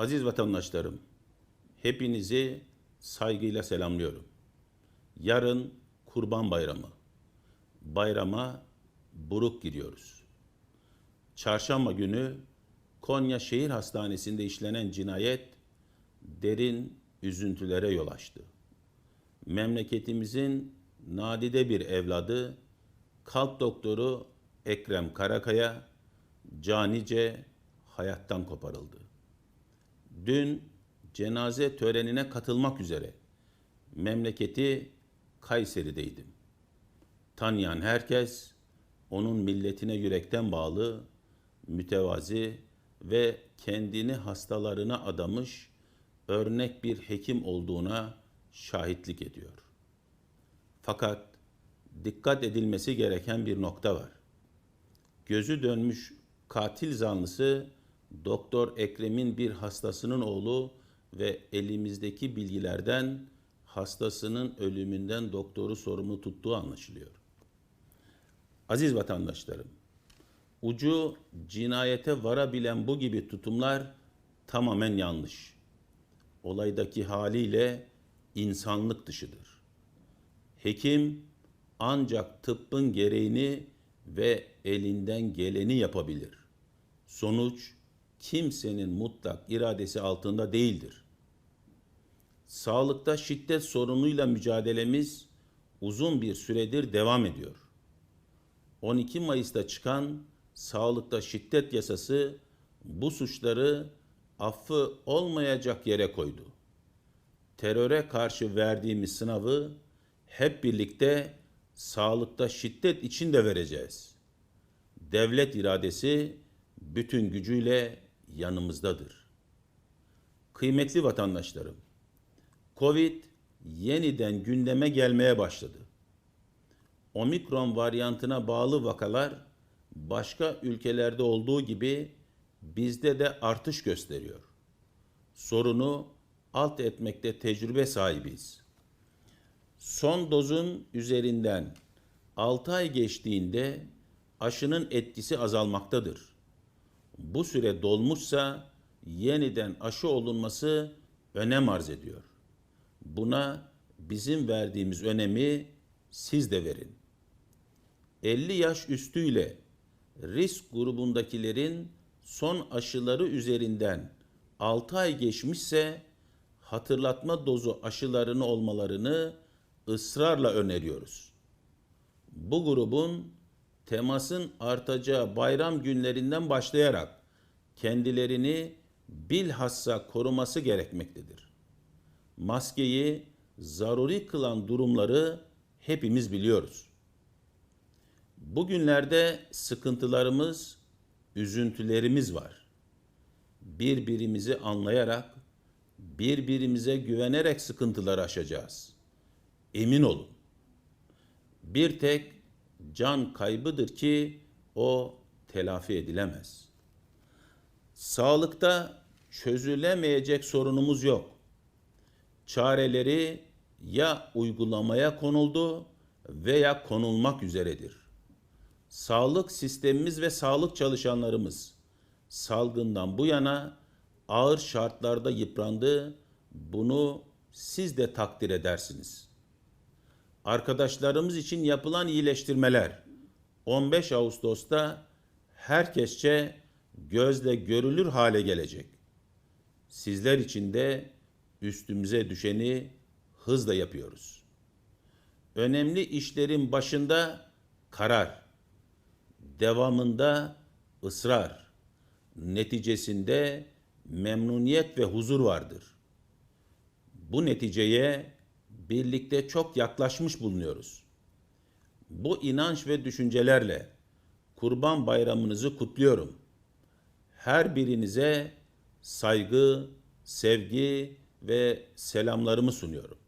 Aziz vatandaşlarım, hepinizi saygıyla selamlıyorum. Yarın Kurban Bayramı. Bayrama buruk gidiyoruz. Çarşamba günü Konya Şehir Hastanesi'nde işlenen cinayet derin üzüntülere yol açtı. Memleketimizin nadide bir evladı, kalp doktoru Ekrem Karakaya canice hayattan koparıldı. Dün cenaze törenine katılmak üzere memleketi Kayseri'deydim. Tanıyan herkes onun milletine yürekten bağlı, mütevazi ve kendini hastalarına adamış örnek bir hekim olduğuna şahitlik ediyor. Fakat dikkat edilmesi gereken bir nokta var. Gözü dönmüş katil zanlısı Doktor Ekrem'in bir hastasının oğlu ve elimizdeki bilgilerden hastasının ölümünden doktoru sorumlu tuttuğu anlaşılıyor. Aziz vatandaşlarım, ucu cinayete varabilen bu gibi tutumlar tamamen yanlış. Olaydaki haliyle insanlık dışıdır. Hekim ancak tıbbın gereğini ve elinden geleni yapabilir. Sonuç kimsenin mutlak iradesi altında değildir. Sağlıkta şiddet sorunuyla mücadelemiz uzun bir süredir devam ediyor. 12 Mayıs'ta çıkan sağlıkta şiddet yasası bu suçları affı olmayacak yere koydu. Teröre karşı verdiğimiz sınavı hep birlikte sağlıkta şiddet için de vereceğiz. Devlet iradesi bütün gücüyle yanımızdadır. Kıymetli vatandaşlarım, Covid yeniden gündeme gelmeye başladı. Omikron varyantına bağlı vakalar başka ülkelerde olduğu gibi bizde de artış gösteriyor. Sorunu alt etmekte tecrübe sahibiyiz. Son dozun üzerinden 6 ay geçtiğinde aşının etkisi azalmaktadır. Bu süre dolmuşsa yeniden aşı olunması önem arz ediyor. Buna bizim verdiğimiz önemi siz de verin. 50 yaş üstüyle risk grubundakilerin son aşıları üzerinden 6 ay geçmişse hatırlatma dozu aşılarını olmalarını ısrarla öneriyoruz. Bu grubun temasın artacağı bayram günlerinden başlayarak kendilerini bilhassa koruması gerekmektedir. Maskeyi zaruri kılan durumları hepimiz biliyoruz. Bugünlerde sıkıntılarımız, üzüntülerimiz var. Birbirimizi anlayarak, birbirimize güvenerek sıkıntıları aşacağız. Emin olun. Bir tek can kaybıdır ki o telafi edilemez. Sağlıkta çözülemeyecek sorunumuz yok. Çareleri ya uygulamaya konuldu veya konulmak üzeredir. Sağlık sistemimiz ve sağlık çalışanlarımız salgından bu yana ağır şartlarda yıprandı. Bunu siz de takdir edersiniz. Arkadaşlarımız için yapılan iyileştirmeler 15 Ağustos'ta herkesçe gözle görülür hale gelecek. Sizler için de üstümüze düşeni hızla yapıyoruz. Önemli işlerin başında karar, devamında ısrar, neticesinde memnuniyet ve huzur vardır. Bu neticeye birlikte çok yaklaşmış bulunuyoruz. Bu inanç ve düşüncelerle Kurban Bayramınızı kutluyorum. Her birinize saygı, sevgi ve selamlarımı sunuyorum.